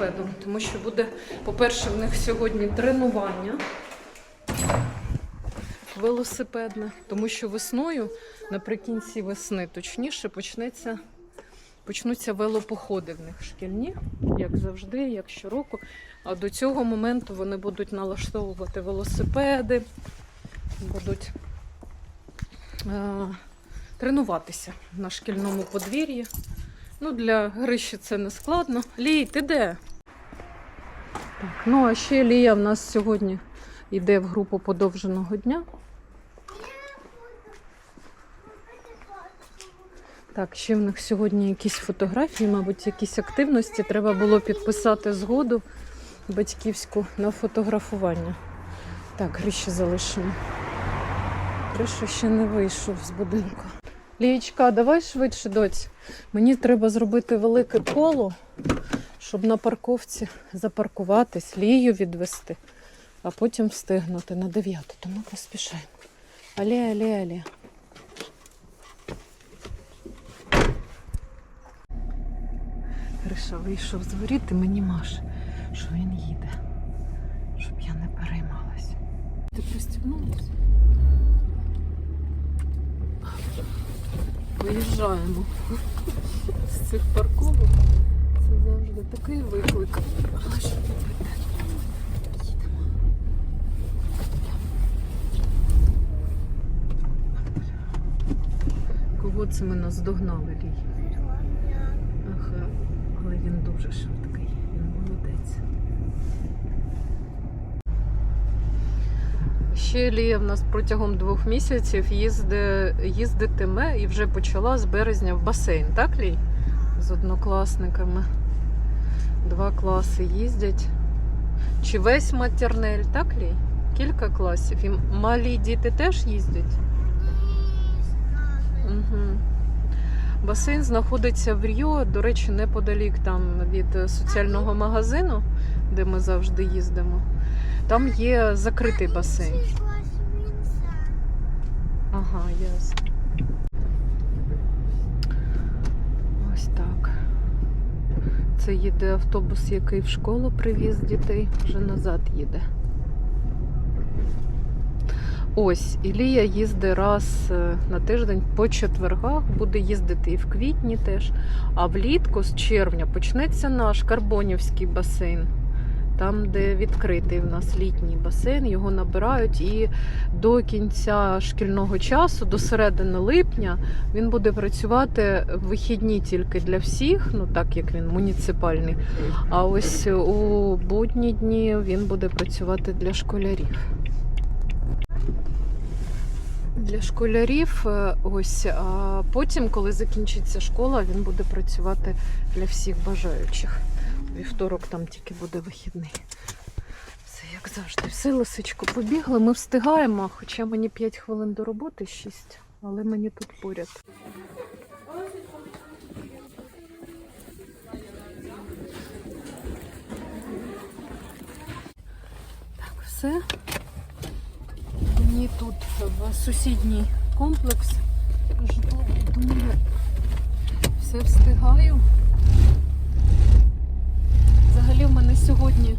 велосипедом, тому що буде, по-перше, в них сьогодні тренування велосипедне, тому що весною, наприкінці весни, точніше, почнеться, почнуться велопоходи в них шкільні, як завжди, як щороку. А до цього моменту вони будуть налаштовувати велосипеди, будуть е, тренуватися на шкільному подвір'ї. Ну, для Гриші це не складно. Лій, ти де? Так, ну а ще Лія в нас сьогодні йде в групу подовженого дня. Так, ще в них сьогодні якісь фотографії, мабуть, якісь активності. Треба було підписати згоду батьківську на фотографування. Так, Гриші залишимо. Гриша ще не вийшов з будинку. Лієчка, давай швидше, доць. Мені треба зробити велике коло, щоб на парковці запаркуватись, лію відвести, а потім встигнути на дев'яту. Тому поспішаємо. Алі, алі, алі. Гриша вийшов з воріт і мені маше, що він їде, щоб я не переймалась. Ти пристібнулася? Виїжджаємо з цих парковок. Це такий виклик. Кого це ми наздогнали, Лій? Ага, але він дуже швидкий, він молодець. Ще Лія в нас протягом двох місяців їзди, їздитиме і вже почала з березня в басейн, так, Лій? З однокласниками. Два класи їздять. Чи весь матернель, так, Лій? Кілька класів. І малі діти теж їздять? Угу. Басейн знаходиться в Ріо, до речі, неподалік там від е, соціального магазину, де ми завжди їздимо. Там є закритий басейн. Ага, ясно. Ось так. Це їде автобус, який в школу привіз дітей, вже назад їде. Ось, Ілія їздить раз е, на тиждень по четвергах, буде їздити і в квітні теж. А влітку з червня почнеться наш Карбонівський басейн. Там, де відкритий в нас літній басейн, його набирають і до кінця шкільного часу, до середини липня, він буде працювати в вихідні тільки для всіх, ну так як він муніципальний. А ось у будні дні він буде працювати для школярів. Для школярів, е, ось, а потім, коли закінчиться школа, він буде працювати для всіх бажаючих. Вівторок там тільки буде вихідний. Все як завжди. Все, лисичко, побігли. Ми встигаємо, хоча мені 5 хвилин до роботи, 6, але мені тут поряд. Так, все. Мені тут в сусідній комплекс житло, думаю, все встигаю. Взагалі сьогодні,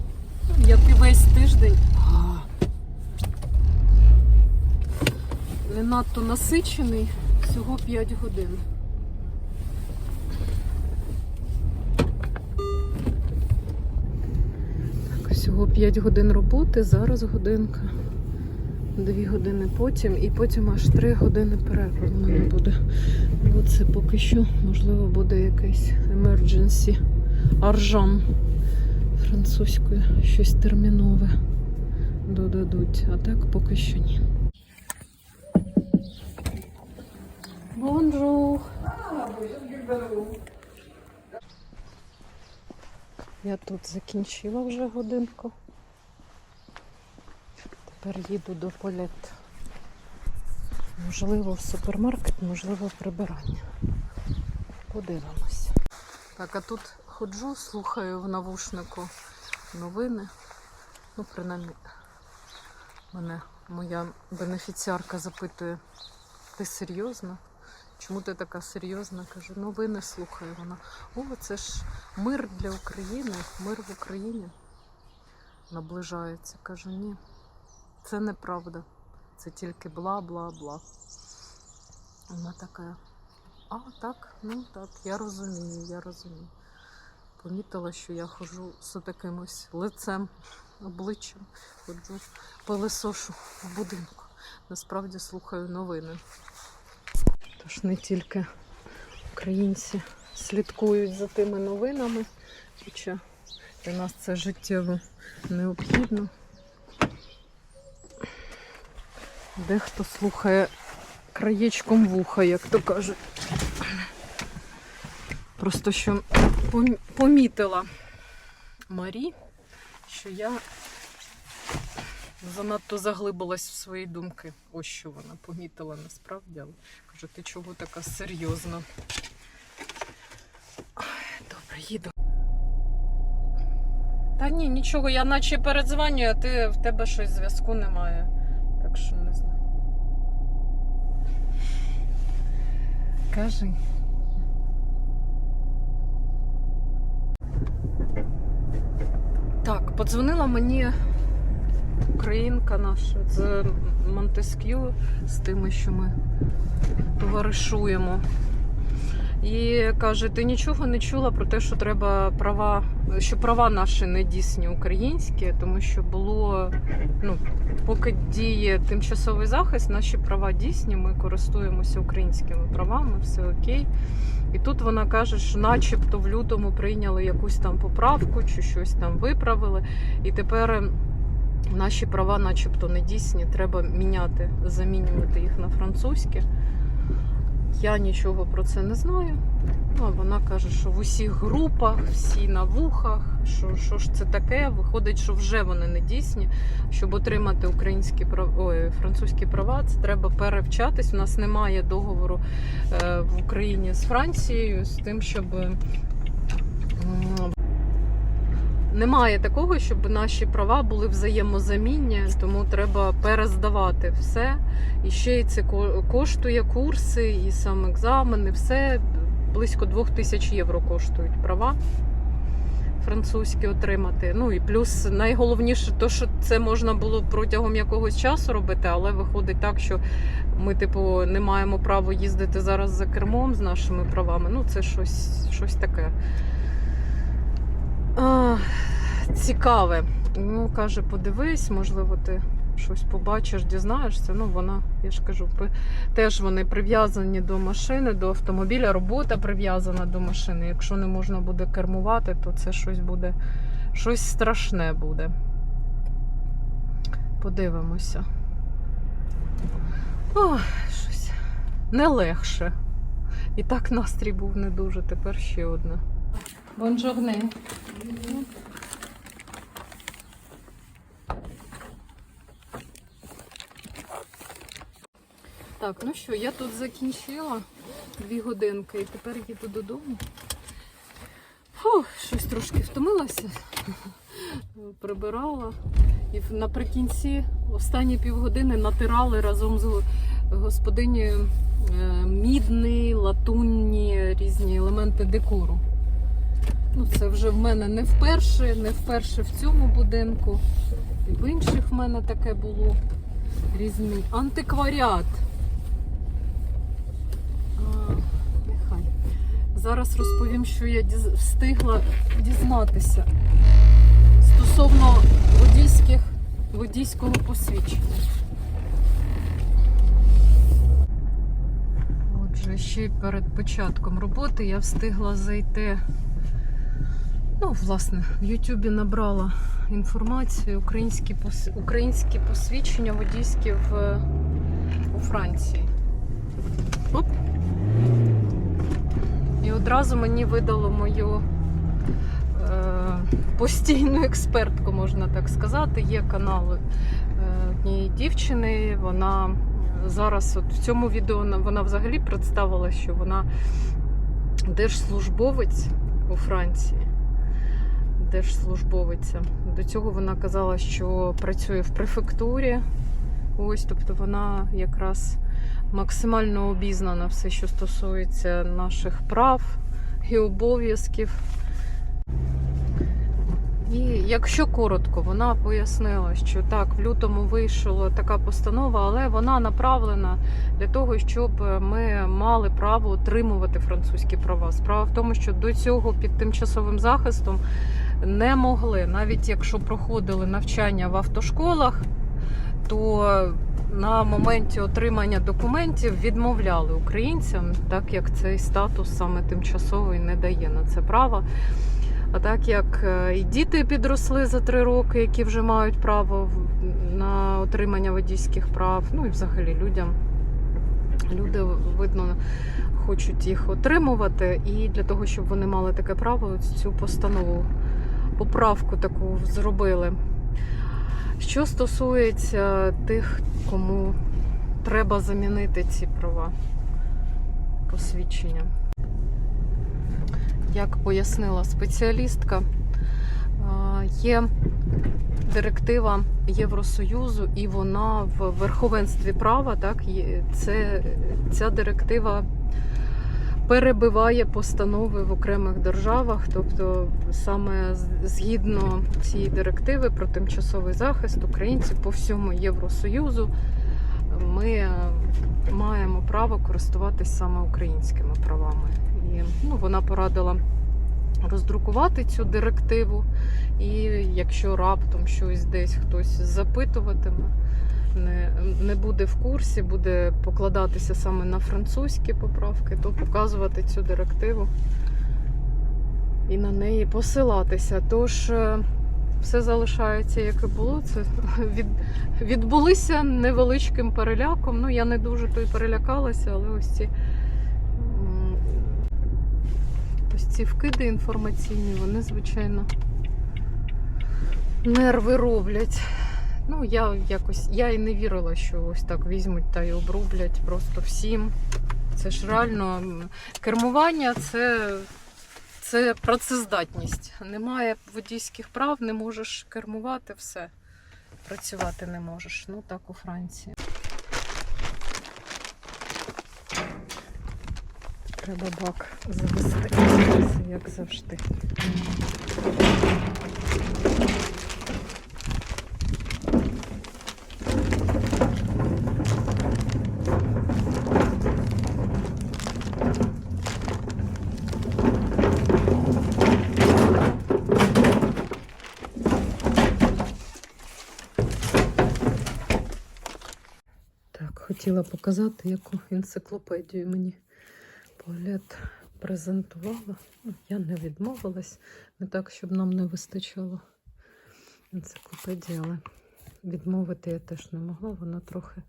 ну, як і весь тиждень, не надто насичений, всього 5 годин. Так, всього 5 годин роботи, зараз годинка. Дві години потім, і потім аж три години перерви. В мене буде. Ну, Це поки що, можливо, буде якийсь emergency. Аржан французькою, щось термінове додадуть. А так поки що ні. Бонжур! Я тут закінчила вже годинку. Тепер їду до полет. Можливо, в супермаркет, можливо, в прибирання. Подивимось. Так, а тут ходжу, слухаю в навушнику новини. Ну, принаймні, мене моя бенефіціарка запитує, ти серйозно? Чому ти така серйозна? Кажу, новини слухаю вона. О, це ж мир для України, мир в Україні наближається. Кажу, ні, це неправда. Це тільки бла-бла-бла. Вона така. А, так, ну так, я розумію, я розумію. Помітила, що я ходжу з таким ось лицем, обличчям, ходжу пилисошу в будинку. Насправді слухаю новини. Тож не тільки українці слідкують за тими новинами, хоча для нас це життєво необхідно. Дехто слухає краєчком вуха, як то кажуть. Просто що помітила Марі, що я занадто заглибилась в свої думки. Ось що вона помітила насправді. Але каже, ти чого така серйозна? Добре, їду. Та ні, нічого, я наче передзвоню, а ти в тебе щось зв'язку немає. Так що не знаю. Кажи. Так, подзвонила мені українка наша з Монтеск'ю, з тими, що ми товаришуємо. І каже: ти нічого не чула про те, що треба права, що права наші не дійсні українські, тому що було, ну, поки діє тимчасовий захист, наші права дійсні, ми користуємося українськими правами, все окей. І тут вона каже, що начебто в лютому прийняли якусь там поправку чи щось там виправили. І тепер ем, наші права, начебто, не дійсні, треба міняти, замінювати їх на французькі. Я нічого про це не знаю. Ну, вона каже, що в усіх групах, всі на вухах, що, що ж це таке. Виходить, що вже вони не дійсні. Щоб отримати українські. Ой, французькі права, це треба перевчатись. У нас немає договору е, в Україні з Францією з тим, щоб немає такого, щоб наші права були взаємозамінні, тому треба перездавати все. І ще й це ко- коштує курси, і сам екзамен, і все близько 2000 євро коштують права французькі отримати. Ну і плюс найголовніше, то що це можна було протягом якогось часу робити, але виходить так, що ми, типу, не маємо права їздити зараз за кермом з нашими правами. Ну, це щось, щось таке. А, цікаве. Ну, каже, подивись, можливо, ти щось побачиш, дізнаєшся. Ну, вона, я ж кажу, теж вони прив'язані до машини, до автомобіля, робота прив'язана до машини. Якщо не можна буде кермувати, то це щось буде, щось страшне буде. Подивимося. Ой, щось не легше. І так настрій був не дуже, тепер ще одне. Бонжорне. Так, ну що, я тут закінчила дві годинки і тепер їду додому. Фу, щось трошки втомилася, прибирала. І наприкінці останні півгодини натирали разом з го- господинею мідний, латунні різні елементи декору. Ну, це вже в мене не вперше, не вперше в цьому будинку. І в інших в мене таке було різний антикваріат. А, нехай. Зараз розповім, що я встигла дізнатися стосовно водійських, водійського посвідчення. Отже, ще перед початком роботи я встигла зайти. Ну, власне, в Ютубі набрала інформацію, українські, пос... українські посвідчення водійські в... у Франції. Оп. І одразу мені видало мою е, постійну експертку, можна так сказати. Є канал е, однієї дівчини. Вона зараз, от в цьому відео, вона взагалі представила, що вона держслужбовець у Франції. Держслужбовиця. До цього вона казала, що працює в префектурі. Ось, тобто вона якраз максимально обізнана все, що стосується наших прав і обов'язків. І якщо коротко, вона пояснила, що так, в лютому вийшла така постанова, але вона направлена для того, щоб ми мали право отримувати французькі права. Справа в тому, що до цього під тимчасовим захистом не могли, навіть якщо проходили навчання в автошколах, то на моменті отримання документів відмовляли українцям, так як цей статус саме тимчасовий не дає на це право. А так як е, і діти підросли за три роки, які вже мають право на отримання водійських прав, ну і взагалі людям. Люди видно хочуть їх отримувати, і для того, щоб вони мали таке право, цю постанову, поправку таку зробили. Що стосується тих, кому треба замінити ці права посвідчення. Як пояснила спеціалістка, є директива Євросоюзу, і вона в верховенстві права. Так, це, ця директива перебиває постанови в окремих державах. Тобто, саме згідно цієї директиви про тимчасовий захист українців по всьому Євросоюзу, ми е, маємо право користуватись саме українськими правами. І ну, вона порадила роздрукувати цю директиву. І якщо раптом щось десь хтось запитуватиме, не, не буде в курсі, буде покладатися саме на французькі поправки, то показувати цю директиву і на неї посилатися. Тож е, все залишається, як і було. Це від, відбулися невеличким переляком. Ну, я не дуже то й перелякалася, але ось ці. Ось ці вкиди інформаційні, вони, звичайно, нерви роблять. Ну, я якось я і не вірила, що ось так візьмуть та й обрублять просто всім. Це ж реально кермування це, це працездатність. Немає водійських прав, не можеш кермувати все. Працювати не можеш. Ну так у Франції. Треба бак завести, як завжди. Так, хотіла показати, яку енциклопедію мені Погляд презентувала. Ну, Я не відмовилась. Не так, щоб нам не вистачало енциклопедії, але відмовити я теж не могла. Вона трохи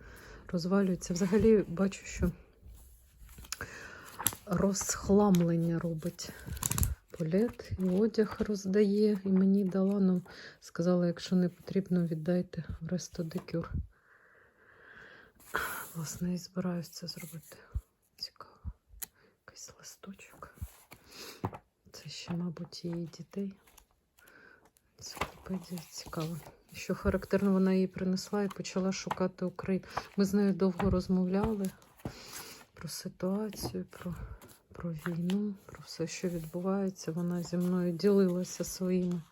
розвалюється. Взагалі бачу, що розхламлення робить полет і одяг роздає. І мені дала, ну, сказала, якщо не потрібно, віддайте в рестодикюр. Власне, і збираюсь це зробити. Цікаво якийсь листочок. Це ще, мабуть, її дітей. Енциклопедія цікава. Що характерно, вона її принесла і почала шукати Україну. Ми з нею довго розмовляли про ситуацію, про, про війну, про все, що відбувається. Вона зі мною ділилася своїми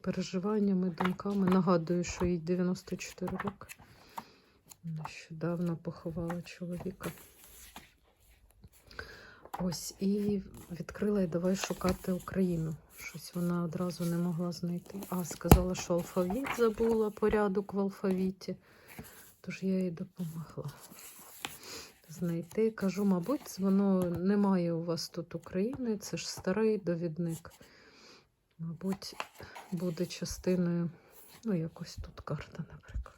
переживаннями, думками. Нагадую, що їй 94 роки. Нещодавно поховала чоловіка. Ось і відкрила і давай шукати Україну. Щось вона одразу не могла знайти. А, сказала, що алфавіт забула, порядок в алфавіті. Тож я їй допомогла знайти. Кажу, мабуть, воно немає у вас тут України, це ж старий довідник. Мабуть, буде частиною, ну, якось тут карта, наприклад,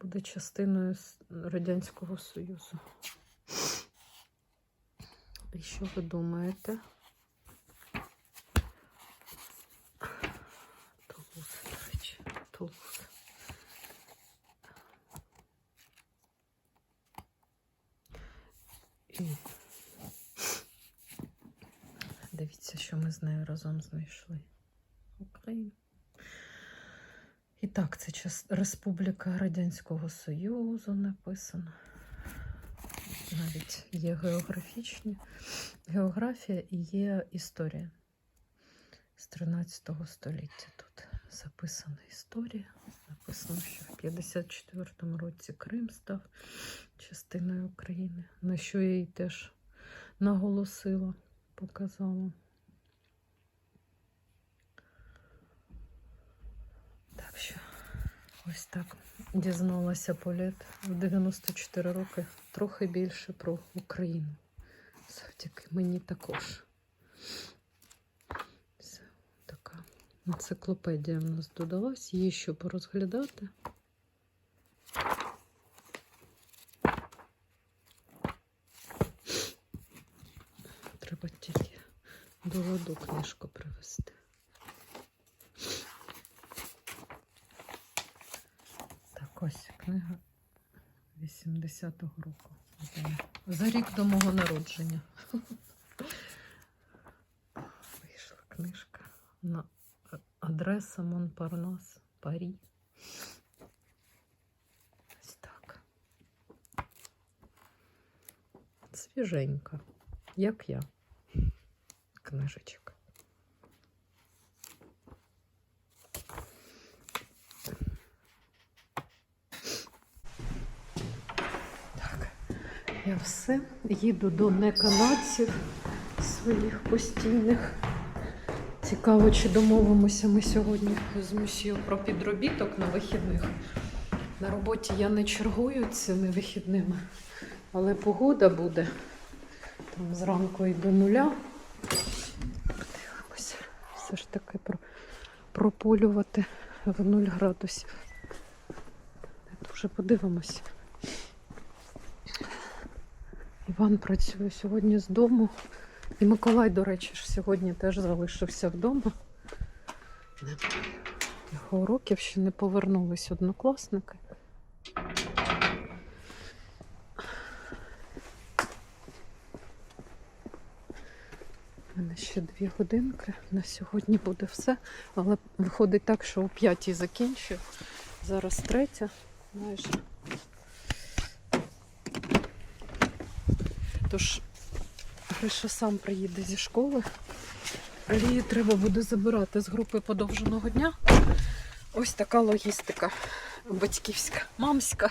буде частиною Радянського Союзу. І що ви думаєте? Тулуз, до речі, Тулуз. І дивіться, що ми з нею разом знайшли. Україна. І так, це час Республіка Радянського Союзу написано. Навіть є географічні, географія і є історія з 13 століття. Тут записана історія. Написано, що в 54-му році Крим став частиною України, на що я їй теж наголосила, показала. Так що ось так дізналася Політ в 94 роки трохи більше про Україну. Завдяки мені також. Це така енциклопедія в нас додалась. Її що порозглядати. Треба тільки до ладу книжку привезти. Так, ось книга 80-го року. За рік до мого народження. Вийшла книжка на адреса Монпарнас, Парі. Ось так. Свіженька, як я. Книжечка. Так, я все. Їду до неканадців своїх постійних. Цікаво, чи домовимося ми сьогодні з Мусію про підробіток на вихідних. На роботі я не чергую цими вихідними, але погода буде там зранку і до нуля. Подивимося. Все ж таки про, прополювати в 0 градусів. Дуже подивимося. Іван працює сьогодні з дому. І Миколай, до речі, ж сьогодні теж залишився вдома. Його уроків ще не повернулись однокласники. У мене ще дві годинки. На сьогодні буде все. Але виходить так, що о п'ятій закінчую. Зараз третя майже. Тож Гриша сам приїде зі школи. Її треба буде забирати з групи подовженого дня. Ось така логістика батьківська, мамська,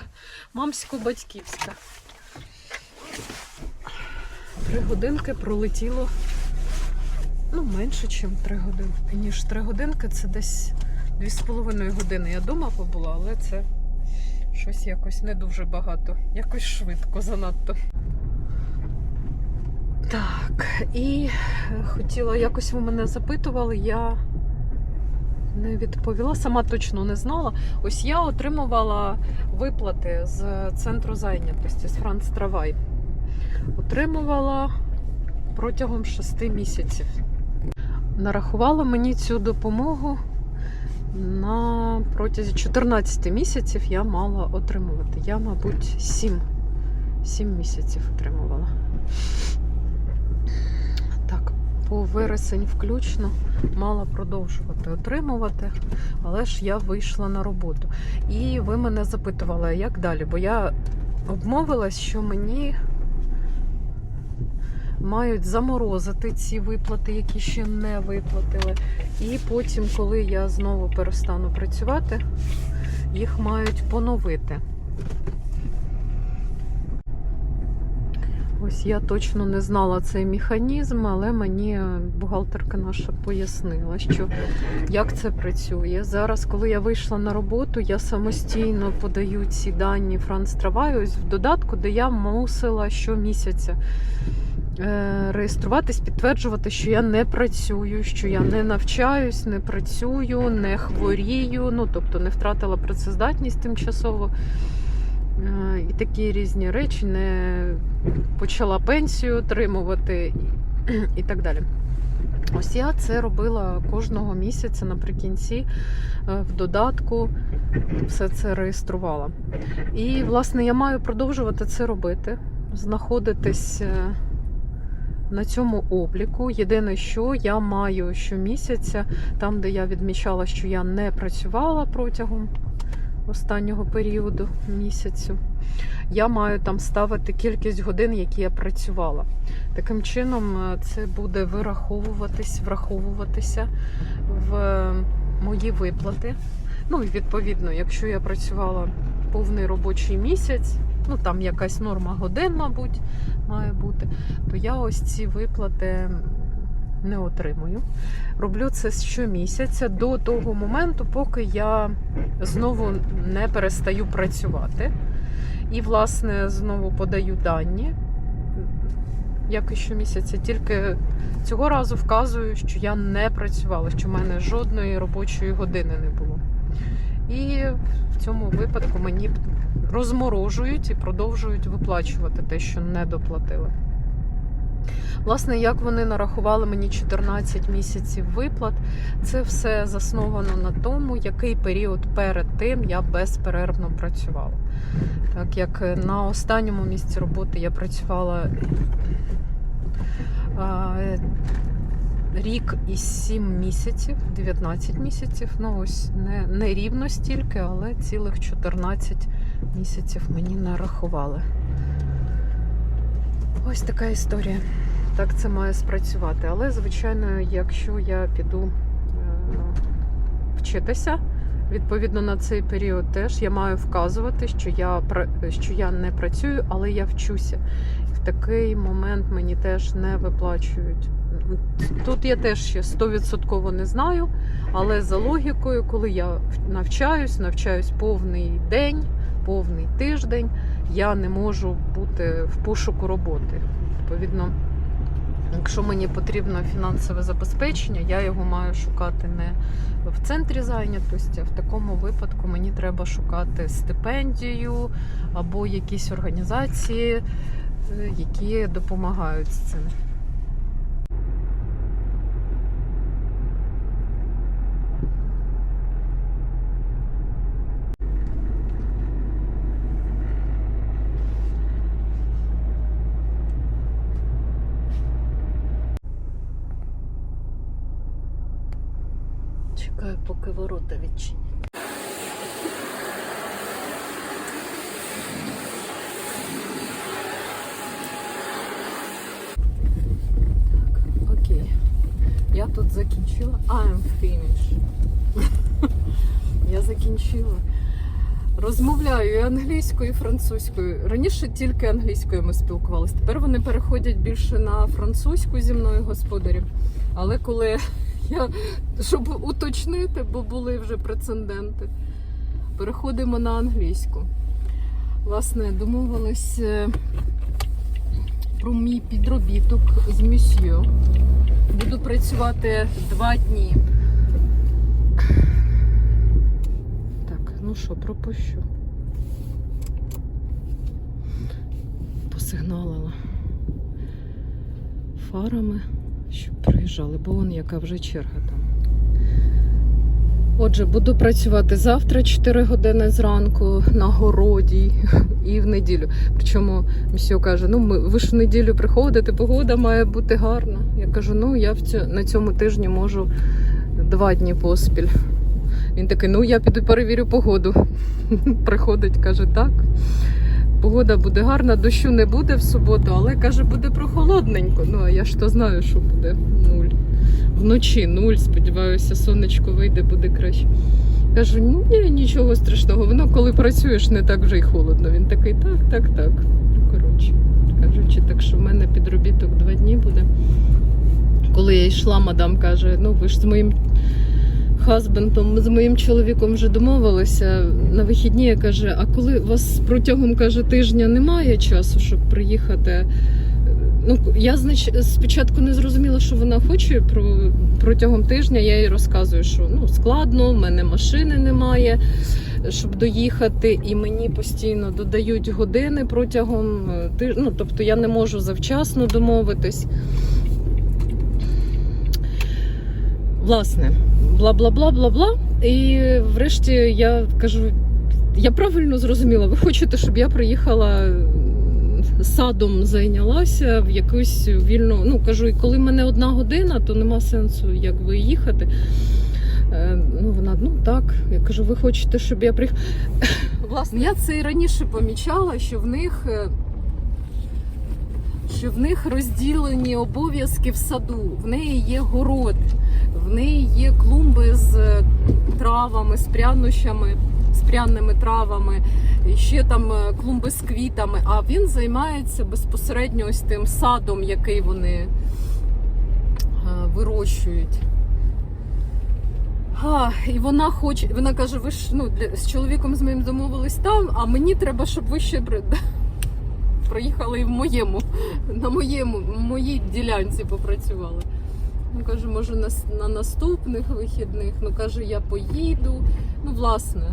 мамсько-батьківська. Три годинки пролетіло ну, менше, ніж три годинки. Ніж три годинки це десь дві з половиною години. Я вдома побула, але це щось якось не дуже багато. Якось швидко занадто. Так, і хотіла, якось ви мене запитували, я не відповіла, сама точно не знала. Ось я отримувала виплати з центру зайнятості, з Франц Травай. Отримувала протягом 6 місяців. Нарахувала мені цю допомогу на протязі 14 місяців я мала отримувати. Я, мабуть, 7, 7 місяців отримувала. По вересень включно мала продовжувати отримувати, але ж я вийшла на роботу. І ви мене запитували, як далі? Бо я обмовилась, що мені мають заморозити ці виплати, які ще не виплатили. І потім, коли я знову перестану працювати, їх мають поновити. Ось я точно не знала цей механізм, але мені бухгалтерка наша пояснила, що як це працює. Зараз, коли я вийшла на роботу, я самостійно подаю ці дані Франц Травай ось в додатку, де я мусила щомісяця е, реєструватись, підтверджувати, що я не працюю, що я не навчаюсь, не працюю, не хворію, ну тобто не втратила працездатність тимчасово. Е, І такі різні речі, не почала пенсію отримувати і так далі. Ось я це робила кожного місяця наприкінці е, в додатку, все це реєструвала. І, власне, я маю продовжувати це робити, знаходитись е, на цьому обліку. Єдине, що я маю щомісяця, там, де я відмічала, що я не працювала протягом останнього періоду місяцю, я маю там ставити кількість годин, які я працювала. Таким чином, е, це буде вираховуватись, враховуватися в е, мої виплати. Ну і відповідно, якщо я працювала повний робочий місяць, ну там якась норма годин, мабуть, має бути, то я ось ці виплати не отримую. Роблю це щомісяця до того моменту, поки я знову не перестаю працювати. І, власне, знову подаю дані, як і щомісяця, тільки цього разу вказую, що я не працювала, що в мене жодної робочої години не було. І в цьому випадку мені розморожують і продовжують виплачувати те, що не доплатили. Власне, як вони нарахували мені 14 місяців виплат, це все засновано на тому, який період перед тим я безперервно працювала. Так як на останньому місці роботи я працювала а, рік і 7 місяців, 19 місяців. Ну ось не, не рівно стільки, але цілих 14 місяців мені нарахували. Ось така історія. Так це має спрацювати. Але, звичайно, якщо я піду е, вчитися, відповідно на цей період теж я маю вказувати, що я, що я не працюю, але я вчуся. В такий момент мені теж не виплачують. Тут я теж ще 100% не знаю, але за логікою, коли я навчаюсь, навчаюсь повний день, повний тиждень, я не можу бути в пошуку роботи. Відповідно, якщо мені потрібно фінансове забезпечення, я його маю шукати не в центрі зайнятості, а в такому випадку мені треба шукати стипендію або якісь організації, е, які допомагають з цим. Чекаю, поки ворота відчинять. Так, окей. Я тут закінчила. I'm finished. Я закінчила. Розмовляю і англійською, і французькою. Раніше тільки англійською ми спілкувалися. Тепер вони переходять більше на французьку зі мною господарів. Але коли я щоб уточнити, бо були вже прецеденти. Переходимо на англійську. Власне, домовилась е, про мій підробіток з місьє. Буду працювати два дні. Так, ну що, пропущу. Посигналила фарами щоб приїжджали, бо вон яка вже черга там. Отже, буду працювати завтра 4 години зранку на городі і в неділю. Причому місьо каже: ну ми ви ж в неділю приходите, погода має бути гарна. Я кажу, ну я в цю, на цьому тижні можу два дні поспіль. Він такий, ну я піду перевірю погоду. Приходить, каже, так. Погода буде гарна, дощу не буде в суботу, але каже, буде прохолодненько. Ну, а я ж то знаю, що буде нуль. Вночі нуль, сподіваюся, сонечко вийде, буде краще. Кажу, ні, нічого страшного. Воно коли працюєш, не так вже й холодно. Він такий, так, так, так. Коротше, кажучи, так що в мене підробіток два дні буде. Коли я йшла, мадам каже, ну ви ж з моїм хазбендом, з моїм чоловіком вже домовилися на вихідні. Я каже, а коли у вас протягом каже тижня немає часу, щоб приїхати? Ну, я знач, спочатку не зрозуміла, що вона хоче про протягом тижня. Я їй розказую, що ну складно, в мене машини немає, щоб доїхати, і мені постійно додають години протягом тижня. Ну, тобто я не можу завчасно домовитись. Власне, бла бла бла бла бла. І врешті я кажу: я правильно зрозуміла, ви хочете, щоб я приїхала садом зайнялася в якусь вільну. Ну кажу, і коли мене одна година, то нема сенсу якби їхати. Е, Ну, вона, ну так. Я кажу, ви хочете, щоб я приїхала. Власне, я це і раніше помічала, що в них. Що в них розділені обов'язки в саду, в неї є город, в неї є клумби з травами, з прянощами, з пряними травами, ще там е, клумби з квітами. А він займається безпосередньо ось тим садом, який вони е, вирощують. А, і вона хоче, вона каже: ви ж ну, для, з чоловіком з моїм домовились там, а мені треба, щоб ви ще проїхали і в моєму, на моєму, моїй ділянці попрацювали. Ну, каже, може, на, на наступних вихідних. Ну, каже, я поїду. Ну, власне,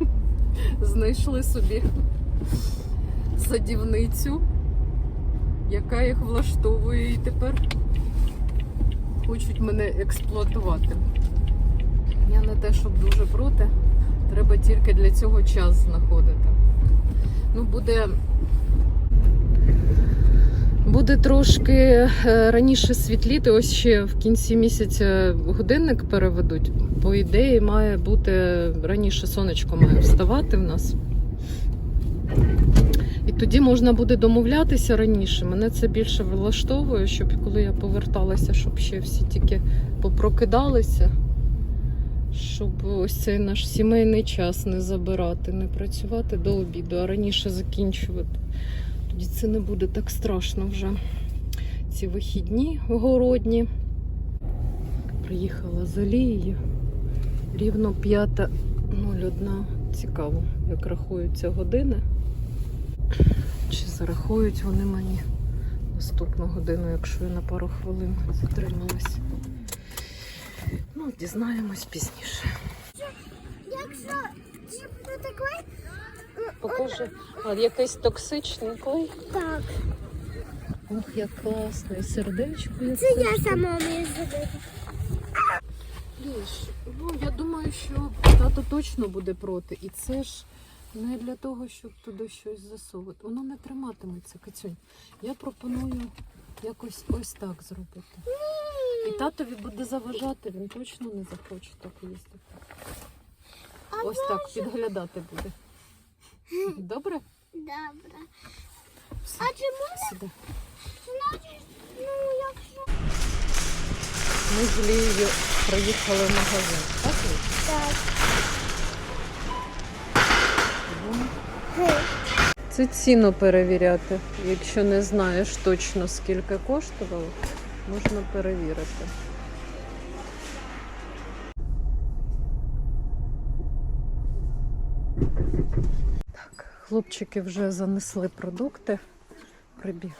знайшли собі садівницю, яка їх влаштовує і тепер хочуть мене експлуатувати. Я не те, щоб дуже проти. Треба тільки для цього час знаходити. Ну, буде. Буде трошки е, раніше світліти, ось ще в кінці місяця годинник переведуть. По ідеї, має бути раніше сонечко має вставати в нас. І тоді можна буде домовлятися раніше. Мене це більше влаштовує, щоб коли я поверталася, щоб ще всі тільки попрокидалися, щоб ось цей наш сімейний час не забирати, не працювати до обіду, а раніше закінчувати. Тоді це не буде так страшно вже. Ці вихідні городні. Приїхала з Алією. Рівно 5.01. Цікаво, як рахуються години. Чи зарахують вони мені наступну годину, якщо я на пару хвилин затрималась. Ну, дізнаємось пізніше. Якщо такий, Покажи, а якийсь токсичний клей. так. Ох, як класно, і сердечко. як Це я сама вмію зробити. Ліж, ну я думаю, що тато точно буде проти. І це ж не для того, щоб туди щось засовувати. Воно не триматиметься, Кацюнь. Я пропоную якось ось так зробити. І татові буде заважати, він точно не захоче так їздити. Ось так підглядати буде. Добре? Добре. А чи значить, ну, якщо... Ми з Лією приїхали в магазин. Так, Так. Це ціну перевіряти. Якщо не знаєш точно скільки коштувало, можна перевірити. Хлопчики вже занесли продукти. Прибіг.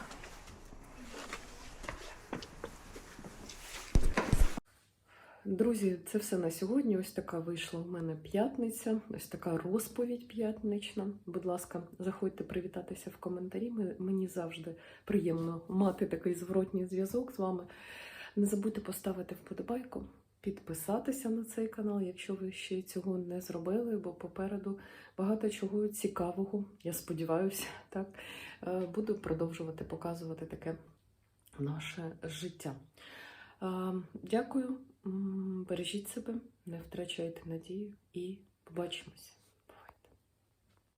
Друзі, це все на сьогодні. Ось така вийшла в мене п'ятниця, ось така розповідь п'ятнична. Будь ласка, заходьте привітатися в коментарі. Мені завжди приємно мати такий зворотній зв'язок з вами. Не забудьте поставити вподобайку, підписатися на цей канал, якщо ви ще цього не зробили, бо попереду багато чого цікавого. Я сподіваюся, так Е, буду продовжувати показувати таке наше життя. Е, Дякую, бережіть себе, не втрачайте надію і побачимось.